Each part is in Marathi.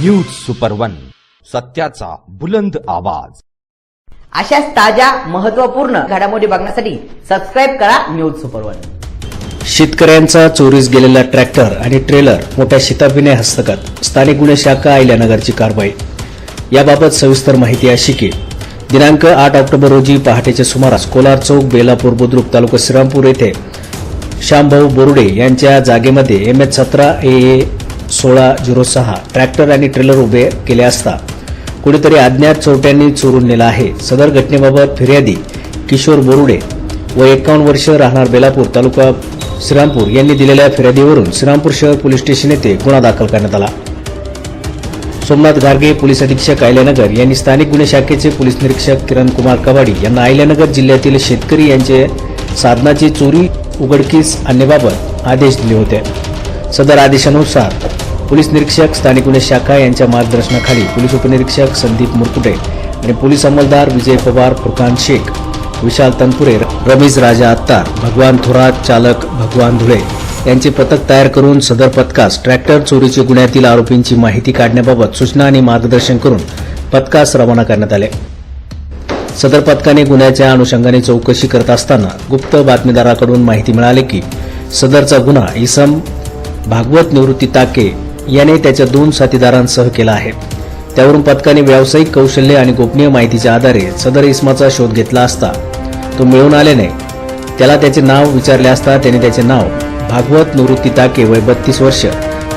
न्यूज सुपर वन सत्याचा बुलंद आवाज. अशाच ताज्या महत्त्वपूर्ण घडामोडी बघण्यासाठी सबस्क्राईब करा न्यूज सुपर वन शेतकऱ्यांचा चोरीस गेलेला ट्रॅक्टर आणि ट्रेलर मोठ्या शिताफीने हस्तगत. स्थानिक गुन्हे शाखा अहिल्यानगरची कारवाई. याबाबत सविस्तर माहिती अशी की दिनांक आठ ऑक्टोबर रोजी पहाटेच्या सुमारास कोलार चौक बेलापूर बुद्रुक तालुका श्रीरामपूर येथे श्यामभाऊ बोरुडे यांच्या जागेमध्ये एम एच सतरा ए ए सोळा झिरो सहा. ट्रॅक्टर आणि ट्रेलर उभे केले असता कुणीतरी अज्ञात चोरट्यांनी चोरून नेला आहे. सदर घटनेबाबत फिर्यादी किशोर बोरुडे व एकावन्न वर्ष राहणार बेलापूर तालुका श्रीरामपूर यांनी दिलेल्या फिर्यादीवरून श्रीरामपूर शहर पोलीस स्टेशन येथे गुन्हा दाखल करण्यात आला. सोमनाथ गार्गे पोलीस अधीक्षक आयल्यानगर यांनी स्थानिक गुन्हे शाखेचे पोलीस निरीक्षक किरण कुमार कवाडी यांना आयल्यानगर जिल्ह्यातील शेतकरी यांचे साधनाची चोरी उघडकीस आणण्याबाबत आदेश दिले होते. सदर आदेशानुसार पोलीस निरीक्षक स्थानिक गुन्हे शाखा यांच्या मार्गदर्शनाखाली पोलीस उपनिरीक्षक संदीप मुरकुटे आणि पोलीस अंमलदार विजय पवार फुरकान शेख विशाल तनपुरे रमेश राजा अत्तार भगवान थोरात चालक भगवान धुळे यांचे पथक तयार करून सदर पथकास ट्रॅक्टर चोरीची गुन्ह्यातील आरोपींची माहिती काढण्याबाबत सूचना आणि मार्गदर्शन करून पथकास रवाना करण्यात आले. सदर पथकाने गुन्ह्याच्या अनुषंगाने चौकशी करत असताना गुप्त बातमीदाराकडून माहिती मिळाली की सदरचा गुन्हा इसम भागवत निवृत्ती ताके याने त्याच्या दोन साथीदारांसह केला आहे. त्यावरून पथकाने व्यावसायिक कौशल्य आणि गोपनीय माहितीच्या आधारे सदर इसमाचा शोध घेतला असता तो मिळून आल्याने त्याला त्याचे नाव विचारले असता त्याने त्याचे नाव भागवत निवृत्ती ताके वय बत्तीस वर्ष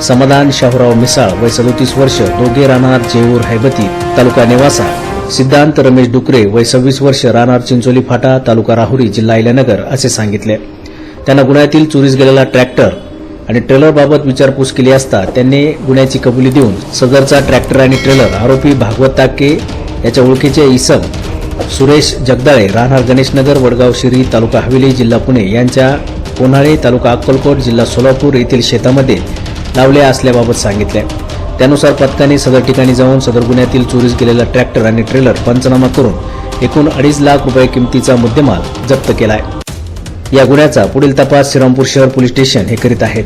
समाधान शाहूराव मिसाळ वय सदोतीस वर्ष दोघे राहणार जेऊर हैबती तालुका नेवासा सिद्धांत रमेश डुकरे वय सव्वीस वर्ष राहणार चिंचोली फाटा तालुका राहुरी जिल्हा इल्यानगर असे सांगितले. त्यांना गुन्ह्यातील चोरीस गेलेला ट्रॅक्टर आणि ट्रेलरबाबत विचारपूस केली असता त्यांनी गुन्ह्याची कबुली देऊन सदरचा ट्रॅक्टर आणि ट्रेलर आरोपी भागवत ताके याच्या ओळखीचे इसम सुरेश जगदाळे राहणार गणेशनगर वडगाव शिरी तालुका हवेली जिल्हा पुणे यांच्या कोन्हाळे तालुका अक्कलकोट जिल्हा सोलापूर येथील शेतामध्ये लावले असल्याबाबत सांगितले. त्यानुसार पथकाने सदर ठिकाणी जाऊन सदर गुन्ह्यातील चोरीस गेलेला ट्रॅक्टर आणि ट्रेलर पंचनामा करून एकूण अडीच लाख रुपये किमतीचा मुद्देमाल जप्त केला आहे या गुन्ह्याचा पुढील तपास श्रीरामपूर शहर पोलीस स्टेशन हे करीत आहेत.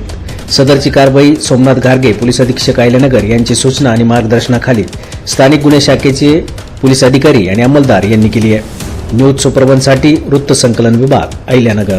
सदरची कारवाई सोमनाथ गार्गे पोलीस अधीक्षक अहिल्यानगर यांची सूचना आणि मार्गदर्शनाखाली स्थानिक गुन्हे शाखेचे पोलीस अधिकारी आणि अंमलदार यांनी केली आहे. न्यूज सुप्रबनसाठी वृत्त संकलन विभाग अहिल्यानगर.